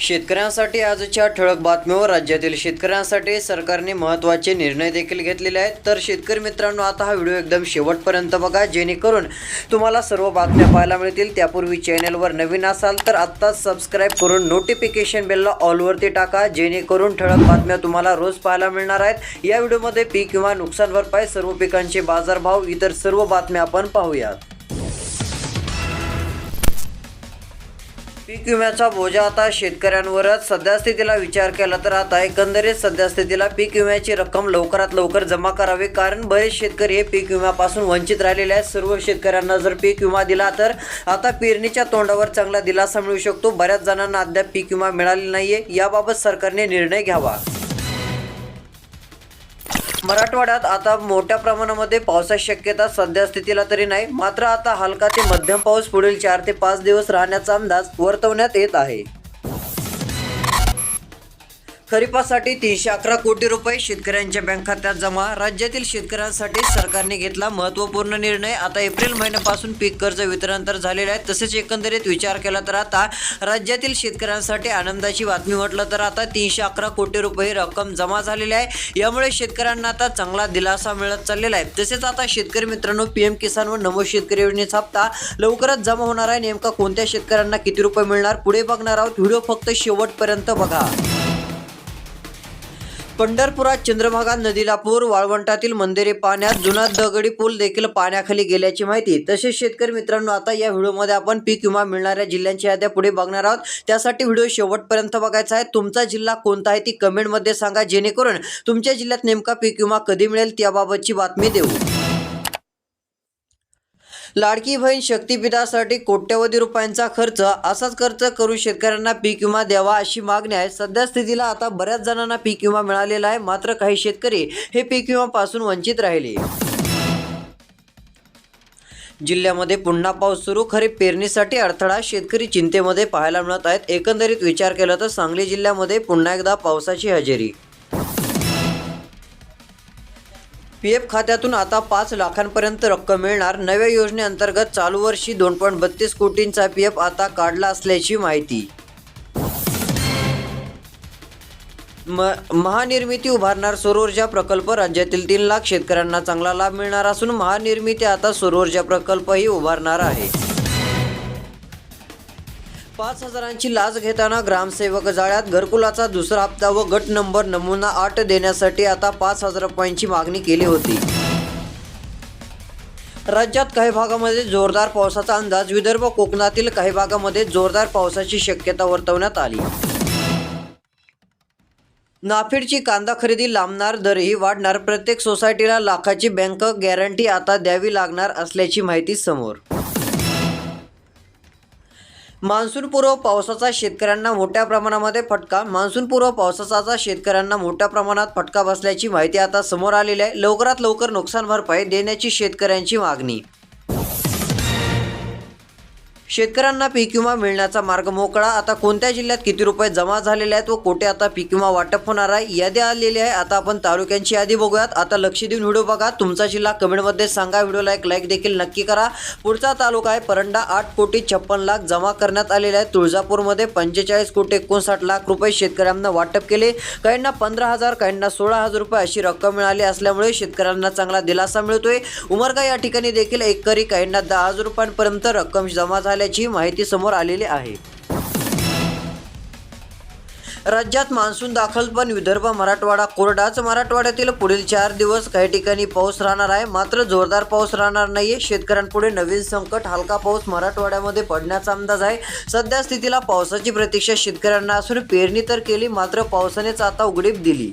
शेतकऱ्यांसाठी आजच्या ठळक बातमीवर राज्यातील शेतकऱ्यांसाठी सरकारने महत्त्वाचे निर्णय देखील घेतलेले आहेत. तर शेतकरी मित्रांनो आता हा व्हिडिओ एकदम शेवटपर्यंत बघा जेणेकरून तुम्हाला सर्व बातम्या पाहायला मिळतील. त्यापूर्वी चॅनलवर नवीन असाल तर आत्ताच सबस्क्राईब करून नोटिफिकेशन बेलला ऑलवरती टाका जेणेकरून ठळक बातम्या तुम्हाला रोज पाहायला मिळणार आहेत. या व्हिडिओमध्ये पीक किंवा नुकसान भरपाई सर्व पिकांचे बाजारभाव इतर सर्व बातम्या आपण पाहूयात. पीक विम्याचा बोजा आता शेतकऱ्यांवरच. सध्यास्थितीला विचार केला तर आता एकंदरीत सध्यास्थितीला पीक विम्याची रक्कम लवकरात लवकर जमा करावी कारण बरेच शेतकरी हे पीक विम्यापासून वंचित राहिलेले आहेत. सर्व शेतकऱ्यांना जर पीक विमा दिला तर आता पेरणीच्या तोंडावर चांगला दिलासा मिळू शकतो. बऱ्याच जणांना अद्याप पीक विमा मिळालेला नाहीये. याबाबत सरकारने निर्णय घ्यावा. मराठवाड्यात आता मोठ्या प्रमाणामध्ये पावसाची शक्यता सध्या स्थितीला तरी नाही. मात्र आता हलका ते मध्यम पाऊस पुढील चार ते पाच दिवस राहण्याचा अंदाज वर्तवण्यात येत आहे. खरीपासाठी तीनशे अकरा कोटी रुपये शेतकऱ्यांच्या बँक खात्यात जमा. राज्यातील शेतकऱ्यांसाठी सरकारने घेतला महत्त्वपूर्ण निर्णय. आता एप्रिल महिन्यापासून पीक कर्ज वितरण तर झालेले आहे. तसेच एकंदरीत विचार केला तर आता राज्यातील शेतकऱ्यांसाठी आनंदाची बातमी म्हटलं तर आता तीनशे अकरा कोटी रुपये रक्कम जमा झालेली आहे. यामुळे शेतकऱ्यांना आता चांगला दिलासा मिळत चाललेला आहे. तसेच आता शेतकरी मित्रांनो पीएम किसान व नमो शेतकरी योजनेचा हप्ता लवकरच जमा होणार आहे. नेमका कोणत्या शेतकऱ्यांना किती रुपये मिळणार? पुढे बघणार आहोत. व्हिडिओ फक्त शेवटपर्यंत बघा. पंढरपुरात चंद्रभागा नदीला पूर वाळवंटातील मंदिरे पाण्यात जुना दगडी पूल देखील पाण्याखाली गेल्याची माहिती. तसेच शेतकरी मित्रांनो आता या व्हिडिओमध्ये आपण पीक विमा मिळणाऱ्या जिल्ह्यांची याद्या पुढे बघणार आहोत. त्यासाठी व्हिडिओ शेवटपर्यंत बघायचा आहे. तुमचा जिल्हा कोणता आहे ती कमेंटमध्ये सांगा जेणेकरून तुमच्या जिल्ह्यात नेमका पीक विमा कधी मिळेल त्याबाबतची बातमी देऊ. लाडकी बहीण शक्तीपीठासाठी कोट्यवधी रुपयांचा खर्च असाच खर्च करून शेतकऱ्यांना पीक विमा द्यावा अशी मागणी आहे. सध्या स्थितीला आता बऱ्याच जणांना पीक विमा मिळालेला आहे. मात्र काही शेतकरी हे पीक विमापासून वंचित राहिले. जिल्ह्यामध्ये पुन्हा पाऊस सुरू. खरीप पेरणीसाठी अडथळा शेतकरी चिंतेमध्ये पाहायला मिळत आहेत. एकंदरीत विचार केला तर सांगली जिल्ह्यामध्ये पुन्हा एकदा पावसाची हजेरी पी एफ खात्यातून आता पाच लाखांपर्यंत रक्कम मिळणार. नव्या योजनेअंतर्गत चालू वर्षी दोन पॉईंट बत्तीस कोटींचा पी एफ आता काढला असल्याची माहिती. म महानिर्मिती उभारणार सौरऊर्जा प्रकल्प राज्यातील तीन लाख शेतकऱ्यांना चांगला लाभ मिळणार असून महानिर्मिती आता सौरऊर्जा प्रकल्पही उभारणार आहे. पाच हजारांची लाच घेताना ग्रामसेवक जाळ्यात घरकुलाचा दुसरा हप्ता व गट नंबर नमुना आठ देण्यासाठी आता पाच हजार रुपयांची मागणी केली होती. राज्यात काही भागामध्ये जोरदार पावसाचा अंदाज विदर्भ कोकणातील काही भागामध्ये जोरदार पावसाची शक्यता वर्तवण्यात आली. नाफेडची कांदा खरेदी लांबणार दरही वाढणार प्रत्येक सोसायटीला लाखाची बँक गॅरंटी आता द्यावी लागणार असल्याची माहिती समोर. मान्सूनपूर्व पावसाचा शेतकऱ्यांना मोठ्या प्रमाणामध्ये फटका. मान्सूनपूर्व पावसाचा शेतकऱ्यांना मोठ्या प्रमाणात फटका बसल्याची माहिती आता समोर आलेली आहे. लवकरात लवकर नुकसान भरपाई देण्याची शेतकऱ्यांची मागणी. शेतकऱ्यांना पीक विमा मिळण्याचा मार्ग मोकळा. आता कोणत्या जिल्ह्यात किती रुपये जमा झालेले आहेत व कुठे आता पीक विमा वाटप होणार आहे यादी आलेली आहे. आता आपण तालुक्यांची यादी बघूयात. आता लक्ष देऊन व्हिडिओ बघा. तुमचा जिल्हा कमेंटमध्ये सांगा. व्हिडिओला एक लाईक देखील नक्की करा. पुढचा तालुका आहे परंडा. आठ कोटी छप्पन लाख जमा करण्यात आलेले आहे तुळजापूरमध्ये पंचेचाळीस कोटी एकोणसाठ लाख रुपये शेतकऱ्यांना वाटप केले. काहींना पंधरा हजार काहींना सोळा हजार रुपये अशी रक्कम मिळाली असल्यामुळे शेतकऱ्यांना चांगला दिलासा मिळतोय. उमरगा या ठिकाणी देखील एकरी काहींना दहा हजार रुपयांपर्यंत रक्कम जमा झाली झाल्याची माहिती समोर आलेली आहे. राज्यात मान्सून दाखल पण विदर्भ मराठवाडा कोरडाच मराठवाड्यातील पुढील चार दिवस काही ठिकाणी पाऊस राहणार आहे. मात्र जोरदार पाऊस राहणार नाहीये. शेतकऱ्यांपुढे नवीन संकट हलका पाऊस मराठवाड्यामध्ये पडण्याचा अंदाज आहे. सध्या स्थितीला पावसाची प्रतीक्षा शेतकऱ्यांना असून पेरणी तर केली मात्र पावसानेच आता उघडीप दिली.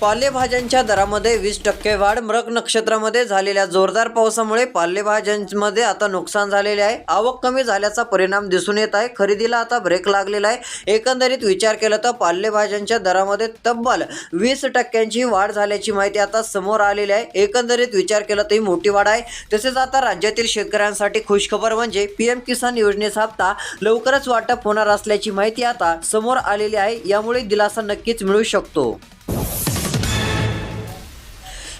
पालेभाज्यांच्या दरामध्ये वीस टक्के वाढ. मृग नक्षत्रामध्ये झालेल्या जोरदार पावसामुळे पालेभाज्यांमध्ये आता नुकसान झालेले आहे. आवक कमी झाल्याचा परिणाम दिसून येत आहे. खरेदीला आता ब्रेक लागलेला आहे. एकंदरीत विचार केला तर पालेभाज्यांच्या दरामध्ये तब्बल वीस टक्क्यांची वाढ झाल्याची माहिती आता समोर आलेली आहे. एकंदरीत विचार केला तर ही मोठी वाढ आहे. तसेच आता राज्यातील शेतकऱ्यांसाठी खुशखबर म्हणजे पीएम किसान योजनेचा हप्ता लवकरच वाटप होणार असल्याची माहिती आता समोर आलेली आहे. यामुळे दिलासा नक्कीच मिळू शकतो.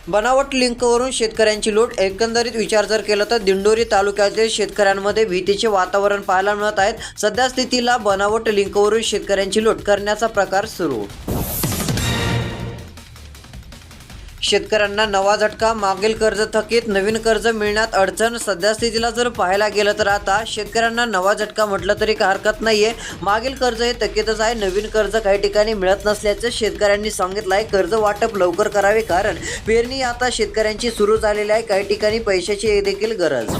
बनावट लिंकवरून शेतकऱ्यांची लूट. एकंदरीत विचार जर केला तर दिंडोरी तालुक्यातील शेतकऱ्यांमध्ये भीतीचे वातावरण पाहायला मिळत आहेत सध्या स्थितीला बनावट लिंकवरून शेतकऱ्यांची लूट करण्याचा प्रकार सुरू. शेतकऱ्यांना नवा झटका मागील कर्ज थकीत नवीन कर्ज मिळण्यात अडचण सध्या स्थितीला जर पाहायला गेलं तर आता शेतकऱ्यांना नवा झटका म्हटलं तरी काही हरकत नाहीये. मागील कर्ज हे थकीतच आहे नवीन कर्ज काही ठिकाणी मिळत नसल्याचं शेतकऱ्यांनी सांगितलं आहे कर्ज वाटप लवकर करावे कारण पेरणी आता शेतकऱ्यांची सुरू झालेली आहे काही ठिकाणी पैशाची देखील गरज.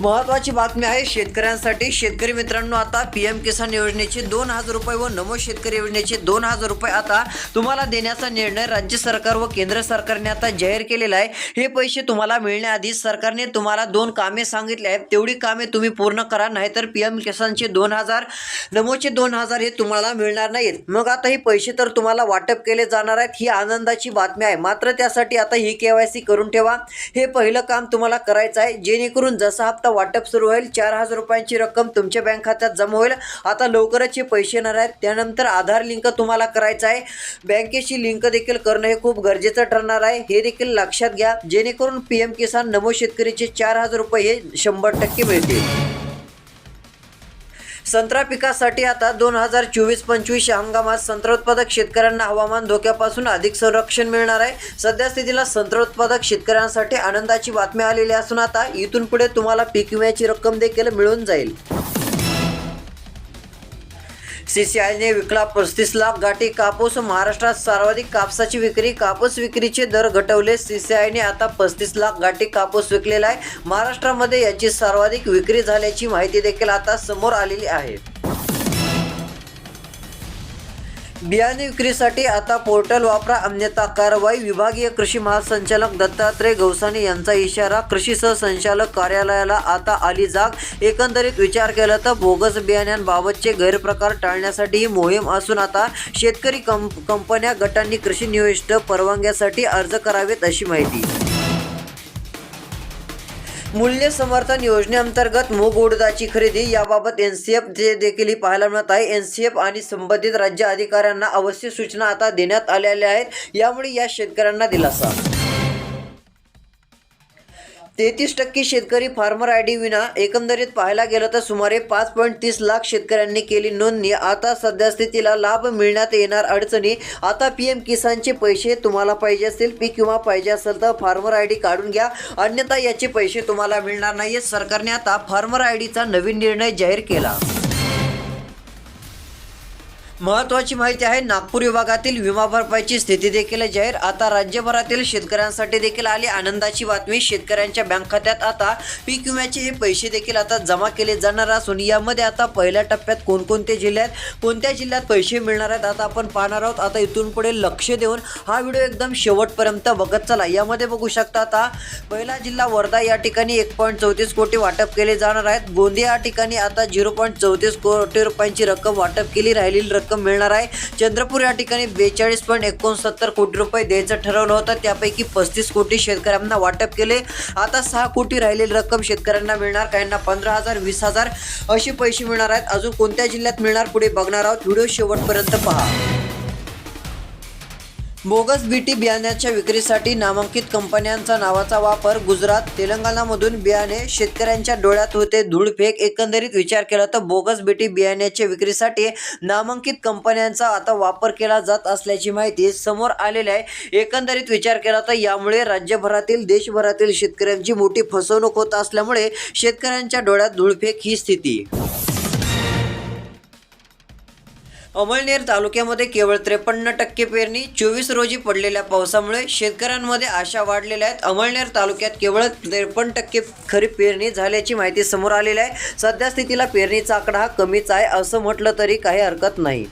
महत्वाची बातमी आहे शेतकऱ्यांसाठी. शेतकरी मित्रांनो आता पी एम किसान योजनेचे दोन हजार रुपये व नमो शेतकरी योजनेचे दोन हजार रुपये आता तुम्हाला देण्याचा निर्णय राज्य सरकार व केंद्र सरकारने आता जाहीर केलेला आहे. हे पैसे तुम्हाला मिळण्याआधी सरकारने तुम्हाला दोन कामे सांगितले आहेत. तेवढी कामे तुम्ही पूर्ण करा नाहीतर पी एम किसानचे दोन हजार नमोचे दोन हजार हे तुम्हाला मिळणार नाहीत. मग आता हे पैसे तर तुम्हाला वाटप केले जाणार आहेत ही आनंदाची बातमी आहे. मात्र त्यासाठी आता ही के वाय सी करून ठेवा. हे पहिलं काम तुम्हाला करायचं आहे. जेणेकरून जसा हप्ता वाटप सुरू होईल. चार हजार रुपयांची रक्कम तुमच्या बँक खात्यात जमा होईल. आता लवकरच हे पैसे येणार आहेत. त्यानंतर आधार लिंक तुम्हाला करायचं आहे. बँकेशी लिंक देखील करणं हे खूप गरजेचं ठरणार आहे. हे देखील लक्षात घ्या. जेणेकरून पी एम किसान नमो शेतकरीचे चार हजार रुपये हे शंभर टक्के मिळतील. संत्रा पिकासाठी आता दोन हजार चोवीस पंचवीस या हंगामात संत्रा उत्पादक शेतकऱ्यांना हवामान धोक्यापासून अधिक संरक्षण मिळणार आहे. सध्या स्थितीला संत्रा उत्पादक शेतकऱ्यांसाठी आनंदाची बातमी आलेली असून आता इथून पुढे तुम्हाला पीक विम्याची रक्कम देखील मिळून जाईल. सीसीआयने विकला पस्तीस लाख गाठी कापूस. महाराष्ट्रात सर्वाधिक कापसाची विक्री कापूस विक्रीचे दर घटवले. सीसीआयने आता पस्तीस लाख गाठी कापूस विकलेला आहे. महाराष्ट्रामध्ये याची सर्वाधिक विक्री झाल्याची माहिती देखील आता समोर आलेली आहे. बियाणे विक्रीसाठी आता पोर्टल वापरा अन्यथा कारवाई विभागीय कृषी महासंचालक दत्तात्रय गवसाने यांचा इशारा कृषी सहसंचालक कार्यालयाला आता आली जाग. एकंदरीत विचार केला तर बोगस बियाण्यांबाबतचे गैरप्रकार टाळण्यासाठी ही मोहीम असून आता शेतकरी कंप कंपन्या गटांनी कृषी निविष्ट परवानग्यासाठी अर्ज करावेत अशी माहिती. मूल्य समर्थन योजनेअंतर्गत मूग उडदाची खरेदी याबाबत एन सी एफ जे देखील पाहायला मिळत आहे. एन सी एफ आणि संबंधित राज्य अधिकाऱ्यांना आवश्यक सूचना आता देण्यात आलेल्या आहेत. यामुळे या शेतकऱ्यांना दिलासा. तेहतीस टक्के शेतकरी फार्मर आय डी विना एकंदरीत पाहायला गेलं तर सुमारे पाच पॉईंट तीस लाख शेतकऱ्यांनी केली नोंदणी. आता सध्या स्थितीला लाभ मिळण्यात येणार अडचणी. आता पी एम किसानचे पैसे तुम्हाला पाहिजे असतील. पीक विमा पाहिजे असेल तर फार्मर आय डी काढून घ्या. अन्यथा याचे पैसे तुम्हाला मिळणार नाहीत सरकारने आता फार्मर आय डीचा नवीन निर्णय जाहीर केला. महत्वाची माहिती आहे नागपूर विभागातील विमा भरपाईची स्थिती देखील जाहीर. आता राज्यभरातील शेतकऱ्यांसाठी देखील आली आनंदाची बातमी. शेतकऱ्यांच्या बँक खात्यात आता पीक विम्याचे हे पैसे देखील आता जमा केले जाणार असून यामध्ये आता पहिल्या टप्प्यात कोणकोणते जिल्ह्यात कोणत्या जिल्ह्यात पैसे मिळणार आहेत आता आपण पाहणार आहोत. आता इथून पुढे लक्ष देऊन हा व्हिडिओ एकदम शेवटपर्यंत बघत चला. यामध्ये बघू शकता आता पहिला जिल्हा वर्धा या ठिकाणी एक पॉईंट चौतीस कोटी वाटप केले जाणार आहेत. गोंदिया या ठिकाणी आता झिरो पॉईंट चौतीस कोटी रुपयांची रक्कम वाटप केली राहिलेली रक्कम रक्कम मिळणार आहे. चंद्रपूर या ठिकाणी बेचाळीस पॉईंट एकोणसत्तर कोटी रुपये द्यायचं ठरवलं होतं. त्यापैकी पस्तीस कोटी शेतकऱ्यांना वाटप केले. आता सहा कोटी राहिलेली रक्कम शेतकऱ्यांना मिळणार. काहींना पंधरा हजार वीस हजार असे पैसे मिळणार आहेत. अजून कोणत्या जिल्ह्यात मिळणार? पुढे बघणार आहोत. व्हिडिओ शेवटपर्यंत पहा. बोगस बीटी बियाण्याच्या विक्रीसाठी नामांकित कंपन्यांचा नावाचा वापर गुजरात तेलंगणामधून बियाणे शेतकऱ्यांच्या डोळ्यात होते धूळफेक एकंदरीत विचार केला तर बोगस बीटी बियाण्याच्या विक्रीसाठी नामांकित कंपन्यांचा आता वापर केला जात असल्याची माहिती समोर आलेली आहे. एकंदरीत विचार केला तर यामुळे राज्यभरातील देशभरातील शेतकऱ्यांची मोठी फसवणूक होत असल्यामुळे शेतकऱ्यांच्या डोळ्यात धूळफेक ही स्थिती. अमळनेर तालुक्यामध्ये केवळ त्रेपन्न टक्के पेरणी चोवीस रोजी पडलेल्या पावसामुळे शेतकऱ्यांमध्ये आशा वाढलेल्या आहेत. अमळनेर तालुक्यात केवळ त्रेपन्न टक्के खरीप पेरणी झाल्याची माहिती समोर आलेली आहे. सध्या स्थितीला पेरणीचा आकडा हा कमीच आहे असं म्हटलं तरी काही हरकत नाही.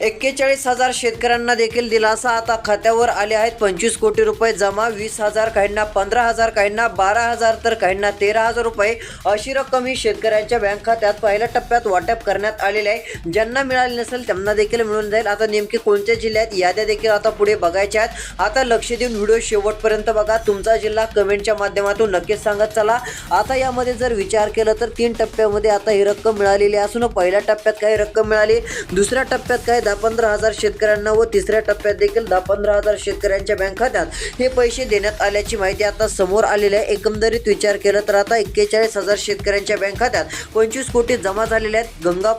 एक्केचाळीस हजार शेतकऱ्यांना देखील दिलासा आता खात्यावर आले आहेत. पंचवीस कोटी रुपये जमा वीस हजार काहींना पंधरा हजार काहींना बारा हजार तर काहींना तेरा हजार रुपये अशी रक्कम ही शेतकऱ्यांच्या बँक खात्यात पहिल्या टप्प्यात वाटप करण्यात आलेली आहे. ज्यांना मिळाली नसेल त्यांना देखील मिळून जाईल. आता नेमके कोणत्या जिल्ह्यात याद्या देखील आता पुढे बघायच्या आहेत. आता लक्ष देऊन व्हिडिओ शेवटपर्यंत बघा. तुमचा जिल्हा कमेंटच्या माध्यमातून नक्कीच सांगत चला. आता यामध्ये जर विचार केला तर तीन टप्प्यामध्ये आता ही रक्कम मिळालेली असून पहिल्या टप्प्यात काही रक्कम मिळाली दुसऱ्या टप्प्यात काही दहा पंधरा हजार शेतकऱ्यांना व तिसऱ्या टप्प्यात देखील दहा पंधरा हजार शेतकऱ्यांच्या बँक खात्यात हे पैसे देण्यात आल्याची माहिती आता समोर आलेली आहे. एकंदरीत विचार केला तर आता एक्केचाळीस हजार शेतकऱ्यांच्या बँक खात्यात पंचवीस कोटी जमा झालेले आहेत. गंगा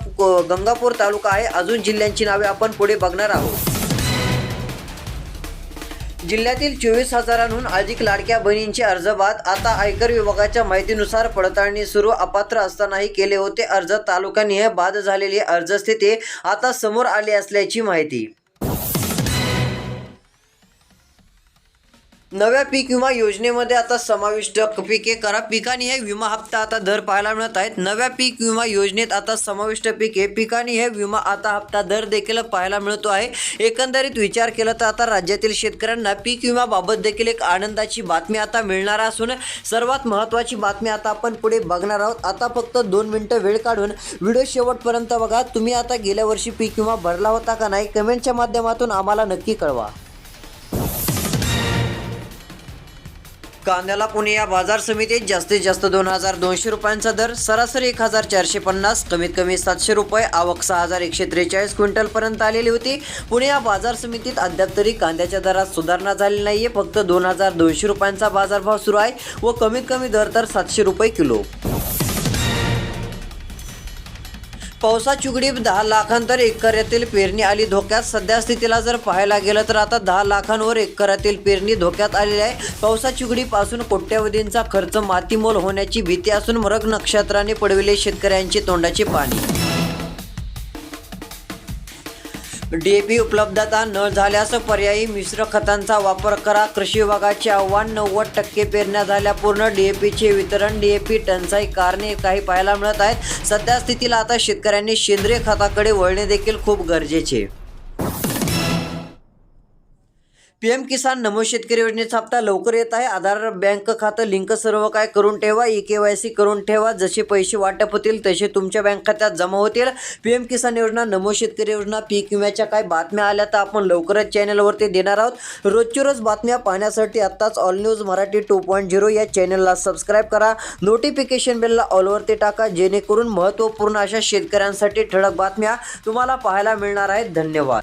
गंगापूर तालुका आहे. अजून जिल्ह्यांची नावे आपण पुढे बघणार आहोत. जिल्ह्यातील चोवीस हजारांहून अधिक लाडक्या बहिणींचे अर्ज बाद. आता आयकर विभागाच्या माहितीनुसार पडताळणी सुरू. अपात्र असतानाही केले होते अर्ज. तालुकानिहाय बाद झालेली अर्ज स्थिती आता समोर आली असल्याची माहिती. नव्या पीक विमा योजनेमध्ये आता समाविष्ट पिके करा. पिकानी हे विमा हप्ता आता दर पाहायला मिळत आहेत. नव्या पीक विमा योजनेत आता समाविष्ट पिके पिकानी हे विमा आता हप्ता दर देखील पाहायला मिळतो आहे. एकंदरीत विचार केला तर आता राज्यातील शेतकऱ्यांना पीक विमाबाबत देखील एक आनंदाची बातमी आता मिळणार असून सर्वात महत्त्वाची बातमी आता आपण पुढे बघणार आहोत. आता फक्त दोन मिनटं वेळ काढून व्हिडिओ शेवटपर्यंत बघा. तुम्ही आता गेल्या वर्षी पीक विमा भरला होता का नाही? कमेंटच्या माध्यमातून आम्हाला नक्की कळवा. कांद्याला पुणे या बाजार समितीत जास्तीत जास्त दोन हजार दोनशे रुपयांचा दर सरासरी एक हजार चारशे पन्नास कमीत कमी सातशे रुपये आवक सहा हजार एकशे त्रेचाळीस क्विंटलपर्यंत आलेली होती. पुणे या बाजार समितीत अद्याप तरी कांद्याच्या दरात सुधारणा झाली नाहीये फक्त दोन हजार दोनशे रुपयांचा बाजारभाव सुरू आहे व कमीत कमी दर तर सातशे रुपये किलो. पावसा चुगडी दहा लाखांतर एकरातील पेरणी आली. धोक्यात सध्या स्थितीला जर पाहायला गेलं तर आता दहा लाखांवर एकरातील पेरणी धोक्यात आलेली आहे. पावसा चुगडीपासून कोट्यवधींचा खर्च मातीमोल होण्याची भीती असून मरग नक्षत्राने पडविले शेतकऱ्यांचे तोंडाचे पाणी. डीएपी उपलब्धता न झाल्यास पर्यायी मिश्र खतांचा वापर करा. कृषी विभागाचे आव्हान नव्वद टक्के पेरण्या झाल्या पूर्ण. डीएपीचे वितरण डीएपी टंचाई कारणे काही पाहायला मिळत आहेत. सध्या स्थितीला आता शेतकऱ्यांनी सेंद्रिय खताकडे वळणे देखील खूप गरजेचे. पीएम किसान नमो शेतकरी योजनेचा हप्ता लवकर येत आहे. आधार बँक खातं लिंक सर्व काय करून ठेवा. ई के वाय सी करून ठेवा. जसे पैसे वाटप होतील तसे तुमच्या बँक खात्यात जमा होतील. पीएम किसान योजना नमो शेतकरी योजना पीक विम्याच्या काय बातम्या आल्या तर आपण लवकरच चॅनलवरती देणार आहोत. रोजची रोज बातम्या पाहण्यासाठी आत्ताच all news Marathi two point zero या चॅनलला सबस्क्राईब करा. नोटिफिकेशन बेलला ऑलवरती टाका जेणेकरून महत्त्वपूर्ण अशा शेतकऱ्यांसाठी ठळक बातम्या तुम्हाला पाहायला मिळणार आहेत. धन्यवाद.